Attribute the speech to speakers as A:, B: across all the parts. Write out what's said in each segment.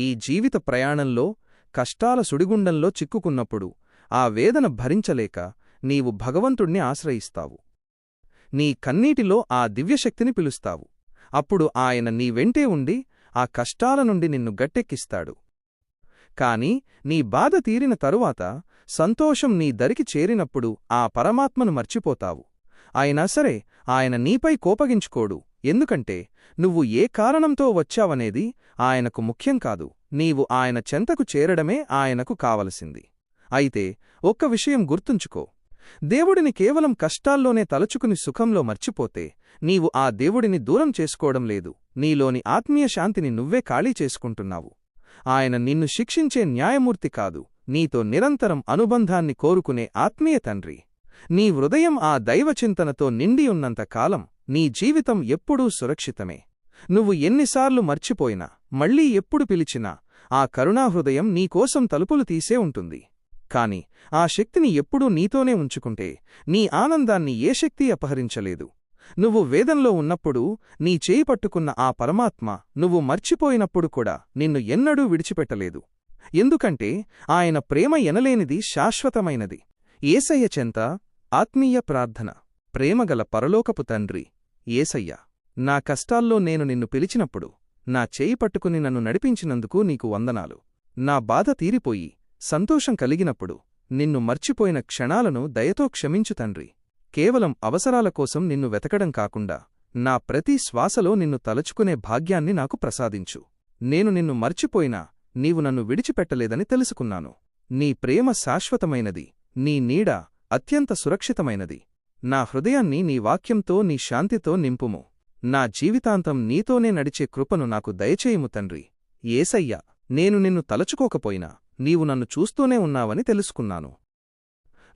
A: ఈ జీవిత ప్రయాణంలో కష్టాల సుడిగుండంలో చిక్కుకున్నప్పుడు ఆ వేదన భరించలేక నీవు భగవంతుణ్ణి ఆశ్రయిస్తావు. నీ కన్నీటిలో ఆ దివ్యశక్తిని పిలుస్తావు. అప్పుడు ఆయన నీ వెంటే ఉండి ఆ కష్టాల నుండి నిన్ను గట్టెక్కిస్తాడు. కాని నీ బాధ తీరిన తరువాత సంతోషం నీ దరికి చేరినప్పుడు ఆ పరమాత్మను మర్చిపోతావు. అయినా సరే ఆయన నీపై కోపగించుకోడు. ఎందుకంటే నువ్వు ఏ కారణంతో వచ్చావనేది ఆయనకు ముఖ్యం కాదు. నీవు ఆయన చెంతకు చేరడమే ఆయనకు కావలసింది. అయితే ఒక్క విషయం గుర్తుంచుకో. దేవుడిని కేవలం కష్టాల్లోనే తలచుకుని సుఖంలో మర్చిపోతే నీవు ఆ దేవుడిని దూరం చేసుకోవడం లేదు. నీలోని ఆత్మీయ శాంతిని నువ్వే ఖాళీ చేసుకుంటున్నావు. ఆయన నిన్ను శిక్షించే న్యాయమూర్తి కాదు. నీతో నిరంతరం అనుబంధాన్ని కోరుకునే ఆత్మీయ తండ్రి. నీ హృదయం ఆ దైవచింతనతో నిండియున్నంత కాలం నీ జీవితం ఎప్పుడూ సురక్షితమే. నువ్వు ఎన్నిసార్లు మర్చిపోయినా మళ్ళీ ఎప్పుడు పిలిచినా ఆ కరుణాహృదయం నీకోసం తలుపులు తీసే ఉంటుంది. కాని ఆ శక్తిని ఎప్పుడూ నీతోనే ఉంచుకుంటే నీ ఆనందాన్ని ఏ శక్తి అపహరించలేదు. నువ్వు వేదంలో ఉన్నప్పుడు నీ చేయి పట్టుకున్న ఆ పరమాత్మ నువ్వు మర్చిపోయినప్పుడు కూడా నిన్ను ఎన్నడూ విడిచిపెట్టలేదు. ఎందుకంటే ఆయన ప్రేమ ఎనలేనిది శాశ్వతమైనది. ఏసయ్య చెంత ఆత్మీయ ప్రార్థన. ప్రేమగల పరలోకపు తండ్రి. ఏసయ్యా నా కష్టాల్లో నేను నిన్ను పిలిచినప్పుడు నా చేయి పట్టుకుని నన్ను నడిపించినందుకు నీకు వందనాలు. నా బాధ తీరిపోయి సంతోషం కలిగినప్పుడు నిన్ను మర్చిపోయిన క్షణాలను దయతో క్షమించు తండ్రి. కేవలం అవసరాల కోసం నిన్ను వెతకడం కాకుండా నా ప్రతి శ్వాసలో నిన్ను తలుచుకునే భాగ్యాన్ని నాకు ప్రసాదించు. నేను నిన్ను మర్చిపోయినా నీవు నన్ను విడిచిపెట్టలేదని తెలుసుకున్నాను. నీ ప్రేమ శాశ్వతమైనది నీ నీడ అత్యంత సురక్షితమైనది. నా హృదయాన్ని నీ వాక్యంతో నీ శాంతితో నింపుము. నా జీవితాంతం నీతోనే నడిచే కృపను నాకు దయచేయుము తండ్రి. ఏసయ్యా నేను నిన్ను తలచుకోకపోయినా నీవు నన్ను చూస్తూనే ఉన్నావని తెలుసుకున్నాను.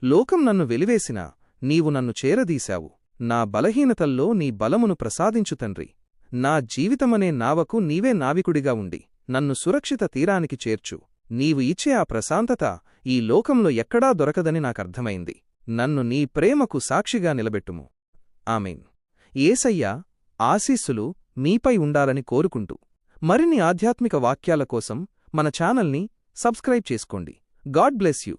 A: లోకం నన్ను వెలివేసినా నీవు నన్ను చేరదీశావు. నా బలహీనతల్లో నీ బలమును ప్రసాదించు తండ్రి. నా జీవితమనే నావకు నీవే నావికుడిగా ఉండి నన్ను సురక్షిత తీరానికి చేర్చు. నీవు ఇచ్చే ఆ ప్రశాంతత ఈ లోకంలో ఎక్కడా దొరకదని నాకర్థమైంది. నన్ను నీ ప్రేమకు సాక్షిగా నిలబెట్టుము. ఆమెన్. ఏసయ్యా ఆశీస్సులు మీపై ఉండాలని కోరుకుంటూ. మరిన్ని ఆధ్యాత్మిక వాక్యాల కోసం మన ఛానల్ని సబ్స్క్రైబ్ చేసుకోండి. God bless you.